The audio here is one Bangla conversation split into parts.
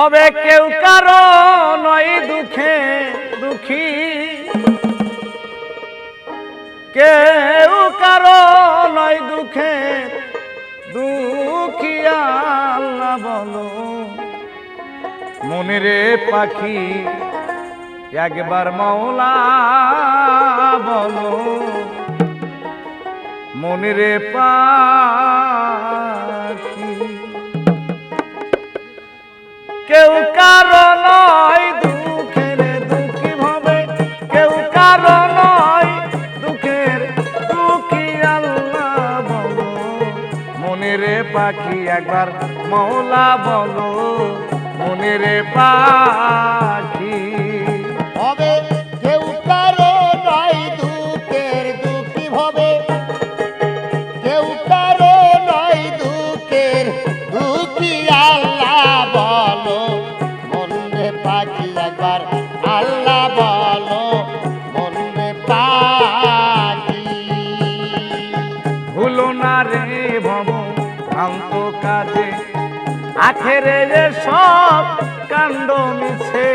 হবে কেউ কারও নয় দুঃখে দুঃখী। কেউ কারও নয় দুঃখে দুঃখী, আল্লাহ বলো। মনেরে পাখি, একবার মাওলা বলো। মনেরে পাখি কেউ কারও নয় দুঃখের দুঃখী ভাবে। কেউ কারও নয় দুঃখের দুঃখী আল্লাহ বলো। মনেরে পাখি একবার মৌলা বলো। মনেরে পাখি আখেরে যে সব কাণ্ড মিছে,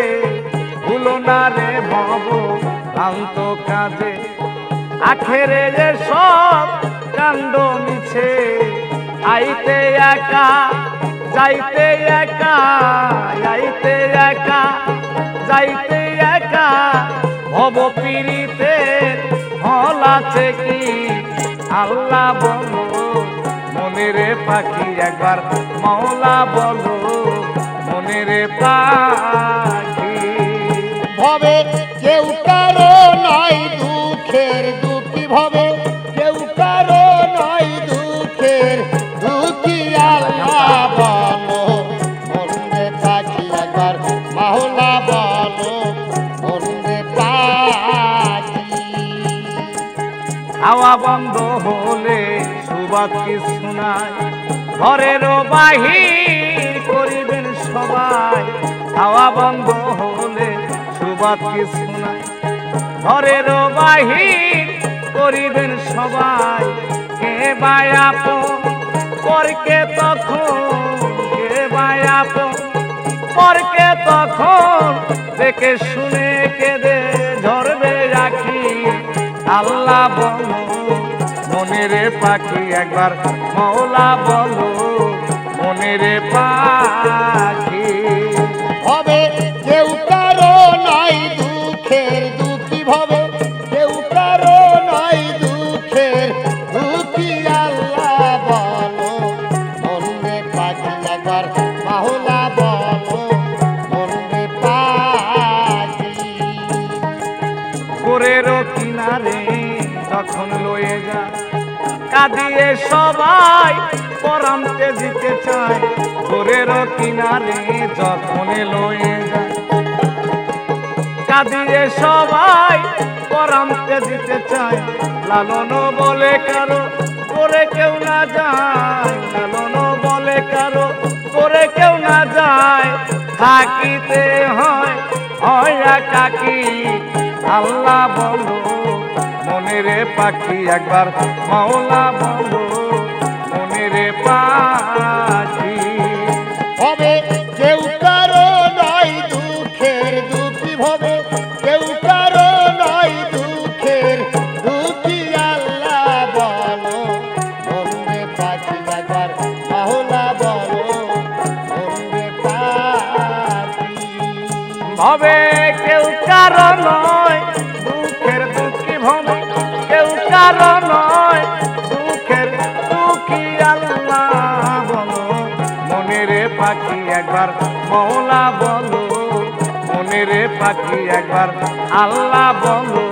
ভুলো না রে ভব ভ্রান্ত কাজে। আখেরে যে সব কাণ্ড মিছে, আইতে একা, যাইতে একা, আইতে একা, যাইতে একা। ভব পীড়িতে ফল আছে কি? আল্লাহ বলো। মনেরে পাখি একবার মাওলা বলো মনেরে পাখি। ভবে কেউ কারও নয় দুঃখের দুঃখী ভবে কেউ কারও নয় দুঃখের দুঃখী আল্লাহ বলো মনে পাখি একবার মাওলা বলো মনে পাখি। হাওয়া বন্ধ হলে কি শোনায়? ঘরেরও বাহির করিবেন সবাই। হাওয়া বন্ধ হলে সুবাদ কি শোনায়? ঘরেরও বাহির করিবেন সবাই। কে বায়াপ পরকে তখন কে বায়াপ পরকে তখন দেখে শুনে কেঁদে ঝরবে রাখি। আল্লাহ বলো মনেরে পাখি একবার মৌলা বলো মনেরে পাখি। হবে কেউ কারও নয় দুঃখের দুঃখী ভবে কেউ কারও নয় দুঃখের দুঃখী আল্লাহ বলো। মনে পাখি একবার মাহুলা বলো মনে পাখি। গোরেরও কিনারে যখন লয়ে যা, কাঁদিয়ে সবাই দিতে চায়। কিনারে যখন লয়ে যা, কাঁদিয়ে সবাই দিতে চায়। লালন বলে কারও করে কেউ না যায়। লালন বলে কারও করে কেউ না যায়। থাকিতে হয় হয় কাকি আল্লাহ বলো মনেরে পাখি একবার মাওলা বলো মনেরে পাখি। হবে কেউ কারও নয় দুঃখের দুঃখী ভবে কেউ কারও নয় দুঃখের দুঃখী আল্লাহ বলো মনে পাখি একবার মাহলা বলো মনে পাখি। হবে কেউ কারও নয় কারও নয়, দুঃখের দুঃখী আল্লাহ বলো মনেরে পাখি একবার মৌলা বলো, মনের পাখি একবার আল্লাহ বলো।